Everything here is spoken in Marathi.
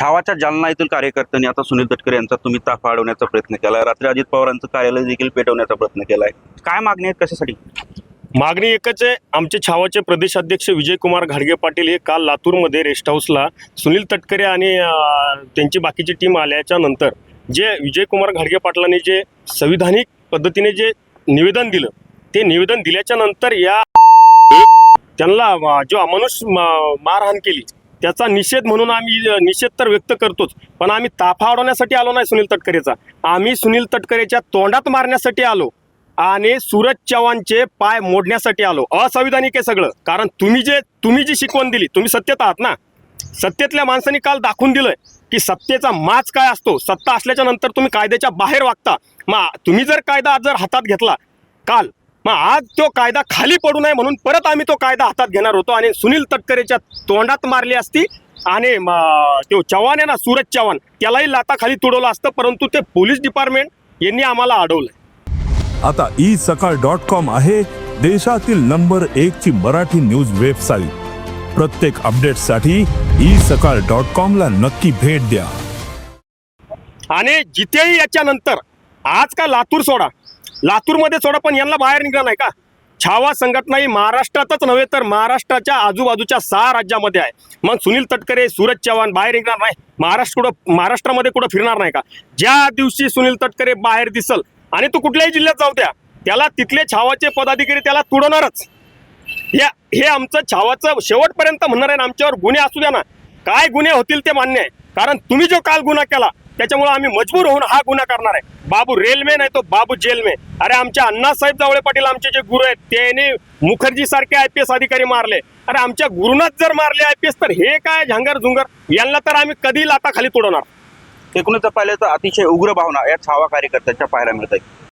छावाच्या जालना येथील कार्यकर्त्यांनी आता सुनील तटकरे यांचा तुम्ही ताफा अडवण्याचा प्रयत्न केला रात्री अजित पवारांचं कार्यालय देखील पेटवण्याचा प्रयत्न केलाय. काय मागणी आहेत कशासाठी? मागणी एकच आहे. आमचे छावाचे प्रदेशाध्यक्ष विजयकुमार घाडगे पाटील हे काल लातूरमध्ये रेस्ट हाऊसला सुनील तटकरे आणि त्यांची बाकीची टीम आल्याच्यानंतर जे विजयकुमार घाडगे पाटलांनी जे संविधानिक पद्धतीने जे निवेदन दिलं ते निवेदन दिल्याच्या नंतर या त्यांना जो अमानुष मारहाण केली त्याचा निषेध म्हणून आम्ही निषेध तर व्यक्त करतोच पण आम्ही ताफा अडवण्यासाठी आलो नाही सुनील तटकरेचा. आम्ही सुनील तटकरेच्या तोंडात मारण्यासाठी आलो आणि सूरज चव्हाणचे पाय मोडण्यासाठी आलो. असंविधानिक आहे सगळं. कारण तुम्ही जे तुम्ही जी शिकवण दिली तुम्ही सत्तेत आहात ना? सत्तेतल्या माणसांनी काल दाखवून दिलंय की सत्तेचा माच काय असतो? सत्ता असल्याच्या नंतर तुम्ही कायद्याच्या बाहेर वागता. मग तुम्ही जर कायदा जर हातात घेतला काल मग आज तो कायदा खाली पडू नये म्हणून परत आम्ही तो कायदा हातात घेणार होतो आणि सुनील तटकरेच्या तोंडात मारली असती आणि तो चव्हाण आहे ना सूरज चव्हाण त्यालाही लाता खाली तुडवलं असतं परंतु ते पोलीस डिपार्टमेंट यांनी आम्हाला अडवलंय. आता ई सकाळ डॉट कॉम आहे देशातील नंबर एक ची मराठी न्यूज वेबसाईट. प्रत्येक अपडेटसाठी ई सकाळ डॉट कॉम ला नक्की भेट द्या. आणि जिथेही याच्यानंतर आज का लातूर सोडा. लातूरमध्ये सोडा पण यांना बाहेर निघणार नाही का? छावा संघटना ही महाराष्ट्रातच नव्हे तर महाराष्ट्राच्या आजूबाजूच्या सहा राज्यामध्ये आहे. मग सुनील तटकरे सूरज चव्हाण बाहेर निघणार नाही. महाराष्ट्र कुठं महाराष्ट्रामध्ये कुठं फिरणार नाही का? ज्या दिवशी सुनील तटकरे बाहेर दिसल आणि तो कुठल्याही जिल्ह्यात जाऊ द्या त्याला तिथले छावाचे पदाधिकारी त्याला तुडवणारच या हे आमचं छावाचं शेवटपर्यंत म्हणणार आहे ना, आमच्यावर गुन्हे असू द्या ना. काय गुन्हे होतील ते मान्य आहे. कारण तुम्ही जो काल गुन्हा केला त्याच्यामुळे आम्ही मजबूर होऊन हा गुन्हा करणार आहे. बाबू रेल्वे नाही तो बाबू जेलमे अरे आमच्या अण्णासाहेब जावळे पाटील आमचे जे गुरु आहेत त्याने मुखर्जी सारखे आय पी एस अधिकारी मारले. अरे आमच्या गुरुनाच जर मारले आय पी एस तर हे काय झांगर झुंगर? यांना तर आम्ही कधी लाता खाली तोडणार? एकूणच पाहिलं तर अतिशय उग्र भावना या छावा कार्यकर्त्यांच्या पाहायला मिळत आहेत.